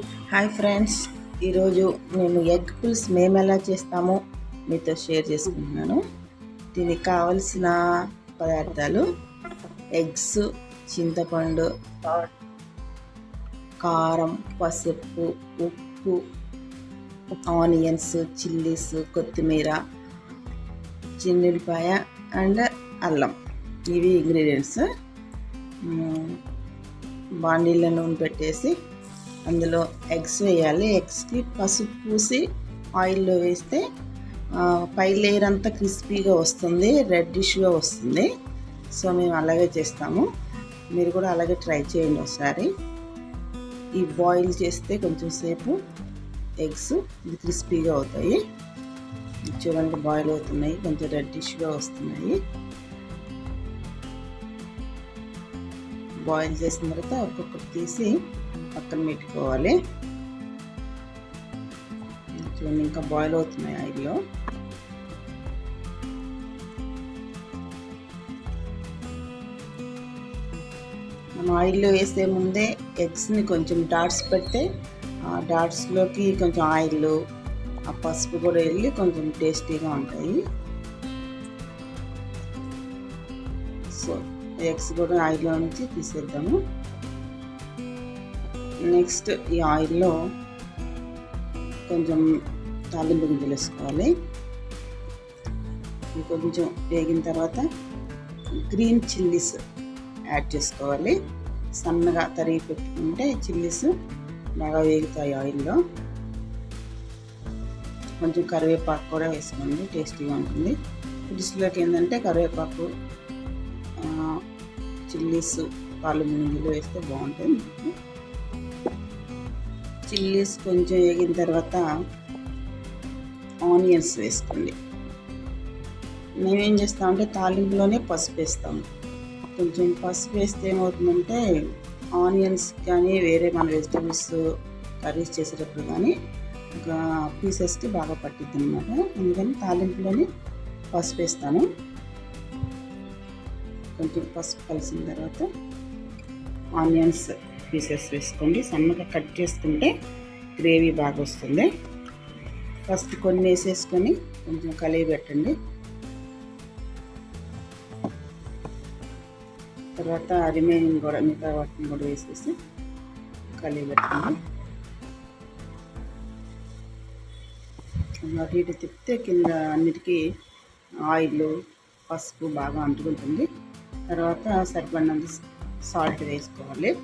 Hi friends ఈరోజు మేము egg pulls మేము ఎలా చేస్తామో మీతో షేర్ చేసుకుంటున్నాను. దీనికి కావలసిన పదార్థాలు ఎగ్స్ చింతపండు కారం పసుపు ఉప్పు ఆనియన్స్ చిల్లీస్ కొత్తిమీర చిన్నులపాయ అండ్ అల్లం. ఇవి ఇంగ్రీడియంట్స్. బాండీలో నూనె పెట్టేసి అందులో ఎగ్స్ వేయాలి. ఎగ్స్కి పసుపు పూసి ఆయిల్లో వేస్తే పై లేయర్ అంతా క్రిస్పీగా వస్తుంది రెడ్డిష్గా వస్తుంది. సో మేము అలాగే చేస్తాము. మీరు కూడా అలాగే ట్రై చేయండి ఒకసారి. ఈ బాయిల్ చేస్తే కొంచెం సేపు ఎగ్స్ ఇది క్రిస్పీగా అవుతాయి. చూడండి బాయిల్ అవుతున్నాయి కొంచెం రెడ్డిష్గా వస్తున్నాయి. బాయిల్ చేసిన తర్వాత ఒక్కొక్కటి తీసి పక్కన పెట్టుకోవాలి. చూడండి ఇంకా బాయిల్ అవుతున్నాయి ఆయిల్లో. మనం ఆయిల్లో వేసే ముందే ఎగ్స్ని కొంచెం డాట్స్ పెడితే ఆ డాట్స్లోకి కొంచెం ఆయిల్ ఆ పసుపు కూడా వెళ్ళి కొంచెం టేస్టీగా ఉంటాయి. సో ఎగ్స్ కూడా ఆయిల్లో నుంచి తీసేద్దాము. నెక్స్ట్ ఈ ఆయిల్లో కొంచెం తాలింపు గింజలు వేసుకోవాలి. కొంచెం వేగిన తర్వాత గ్రీన్ చిల్లీస్ యాడ్ చేసుకోవాలి. సన్నగా తరిగి పెట్టుకుంటే చిల్లీస్ బాగా వేగుతాయి ఆయిల్లో. కొంచెం కరివేపాకు కూడా వేసుకోండి టేస్టీగా ఉంటుంది. పులుసులోకి ఏంటంటే కరివేపాకు చిల్లీస్ పాలు గింజలు వేస్తే బాగుంటుంది. చిల్లీస్ కొంచెం వేగిన తర్వాత ఆనియన్స్ వేసుకోండి. మేమేం చేస్తామంటే తాలింపులోనే పసుపు వేస్తాము. కొంచెం పసుపు వేస్తే ఏమవుతుందంటే ఆనియన్స్ కానీ వేరే మన వెజిటబుల్స్ కర్రీస్ చేసేటప్పుడు కానీ ఒక పీసెస్కి బాగా పట్టిద్ది అనమాట అందుకని తాలింపులోనే పసుపు వేస్తాను. కొంచెం పసుపు కలిసిన తర్వాత ఆనియన్స్ పీసెస్ వేసుకోండి. సన్నగా కట్ చేసుకుంటే గ్రేవీ బాగా వస్తుంది. ఫస్ట్ కొన్ని వేసేసుకొని కొంచెం కలిగి పెట్టండి. తర్వాత రిమైనింగ్ కూడా మిగతా వాటిని కూడా వేసేసి కలిగి పెట్టండి. అటు ఇటు తిప్పితే కింద అన్నిటికీ ఆయిల్ పసుపు బాగా అంటుకుంటుంది. తర్వాత సరిపడినంత సాల్ట్ వేసుకోవాలి.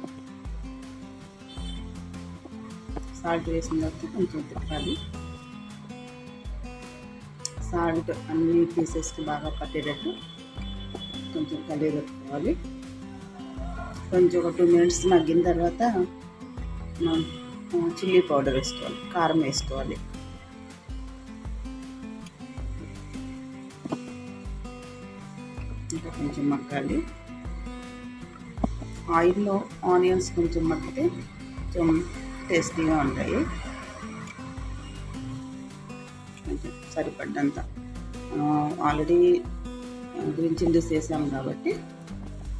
సాల్ట్ వేసిన తర్వాత కొంచెం తిప్పాలి. సాల్ట్ అన్ని పీసెస్కి బాగా పట్టేటట్టు కొంచెం కలిగి పెట్టుకోవాలి కొంచెం ఒక టూ మినిట్స్ మగ్గిన తర్వాత మనం చిల్లీ పౌడర్ వేసుకోవాలి కారం వేసుకోవాలి. ఇంకా కొంచెం మగ్గాలి. ఆయిల్లో ఆనియన్స్ కొంచెం మగ్గితే కొంచెం టేస్టీగా ఉంటాయి. సరిపడ్డంత. ఆల్రెడీ గ్రీన్ చిల్లీస్ వేసాము కాబట్టి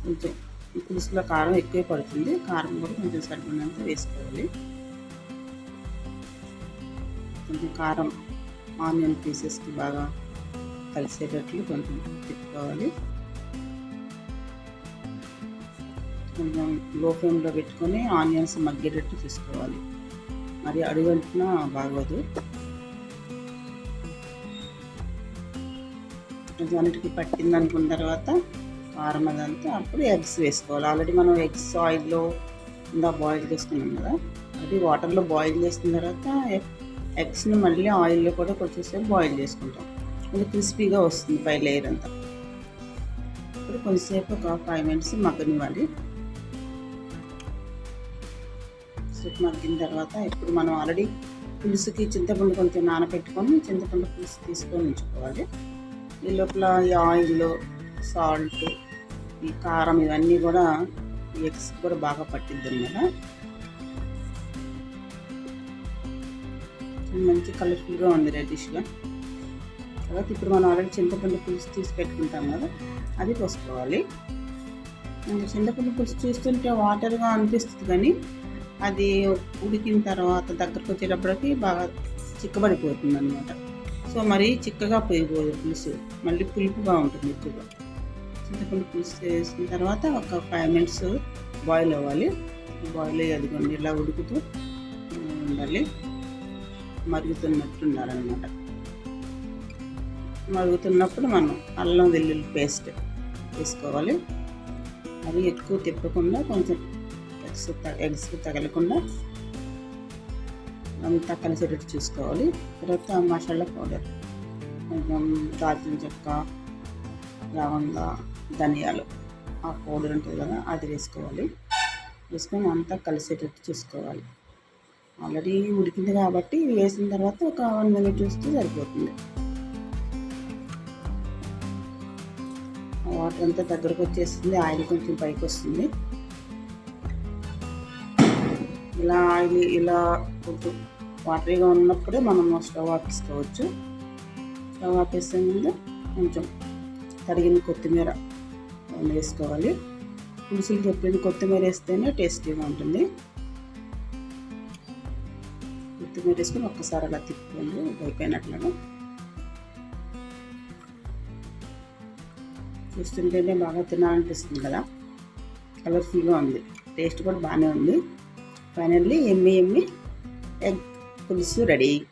కొంచెం పులుసులో కారం ఎక్కువ పడుతుంది. కారం కూడా కొంచెం సరిపడినంత వేసుకోవాలి. కొంచెం కారం ఆనియన్ పీసెస్కి బాగా కలిసేటట్లు కొంచెం తిప్పుకోవాలి. కొంచెం లో ఫ్లేమ్లో పెట్టుకొని ఆనియన్స్ మగ్గేటట్టు చూసుకోవాలి మరి అడుగంటున బాగోదు. అన్నిటికి పట్టింది అనుకున్న తర్వాత కారం అదంతా అప్పుడు ఎగ్స్ వేసుకోవాలి. ఆల్రెడీ మనం ఎగ్స్ ఆయిల్లో ఇందా బాయిల్ చేసుకున్నాం కదా. అది వాటర్లో బాయిల్ చేసిన తర్వాత ఎగ్స్ని మళ్ళీ ఆయిల్లో కూడా కొంచెంసేపు బాయిల్ చేసుకుంటాం. కొంచెం క్రిస్పీగా వస్తుంది పై లేయర్ అంతా. ఇప్పుడు కొంచెంసేపు ఒక ఫైవ్ మినిట్స్ మగ్గనివ్వాలి. సూప్ మగ్గిన తర్వాత ఇప్పుడు మనం ఆల్రెడీ పులుసుకి చింతపండు కొంచెం నానబెట్టుకొని చింతపండు పులుసు తీసుకొని ఉంచుకోవాలి. ఈ లోపల ఈ ఆయిల్ సాల్ట్ ఈ కారం ఇవన్నీ కూడా ఎగ్స్ కూడా బాగా పట్టిద్ది అనమాట మంచి కలర్ఫుల్గా ఉంది రెడ్డిష్గా. తర్వాత ఇప్పుడు మనం ఆల్రెడీ చింతపండు పులుసు తీసి పెట్టుకుంటాం కదా అది పోసుకోవాలి. చింతపండు పులుసు చూస్తుంటే వాటర్గా అనిపిస్తుంది కానీ అది ఉడికిన తర్వాత దగ్గరకు వచ్చేటప్పటికి బాగా చిక్కబడిపోతుంది అనమాట సో మరి చిక్కగా పోయిపోదు పులుసు. మళ్ళీ పులుపుగా ఉంటుంది ఎక్కువగా. చింతపండు పులుసు వేసిన తర్వాత ఒక ఫైవ్ మినిట్స్ బాయిల్ అవ్వాలి. బాయిల్ అదిగోండి ఇలా ఉడుకుతూ ఉండాలి. మరుగుతున్నట్టు ఉండాలన్నమాట. మరుగుతున్నప్పుడు మనం అల్లం వెల్లుల్లి పేస్ట్ వేసుకోవాలి. అది ఎక్కువ తిప్పకుండా కొంచెం ఎగ్స్ ఎగ్స్ తగలకుండా అంతా కలిసేటట్టు చూసుకోవాలి. తర్వాత మసాలా పౌడర్. కొంచెం దాల్చిన చెక్క లవంగ ధనియాలు ఆ పౌడర్ ఉంటుంది కదా అది వేసుకోవాలి. వేసుకొని అంతా కలిసేటట్టు చూసుకోవాలి. ఆల్రెడీ ఉడికింది కాబట్టి వేసిన తర్వాత ఒక వన్ మినిట్ చూస్తే సరిపోతుంది. వాటర్ అంతా దగ్గరకు వచ్చేస్తుంది ఆయిల్ కొంచెం పైకి వస్తుంది. ఇలా ఆయిల్ ఇలా కొంచెం వాటరీగా ఉన్నప్పుడే మనం స్టవ్ ఆపేసుకోవచ్చు. స్టవ్ ఆపేసే ముందు కొంచెం తరిగిన కొత్తిమీర వేసుకోవాలి. పులుసులు చెప్పిన కొత్తిమీర వేస్తేనే టేస్టీగా ఉంటుంది. కొత్తిమీర వేసుకొని ఒక్కసారి అలా తిప్పుకోండి అయిపోయినట్లుగా. చూస్తుంటేనే బాగా తినాలనిపిస్తుంది కదా. కలర్ఫుల్గా ఉంది. టేస్ట్ కూడా బాగానే ఉంది. ఫైనల్లీ ఎమ్మి ఎమ్మి ఎగ్ పులుసు రెడీ.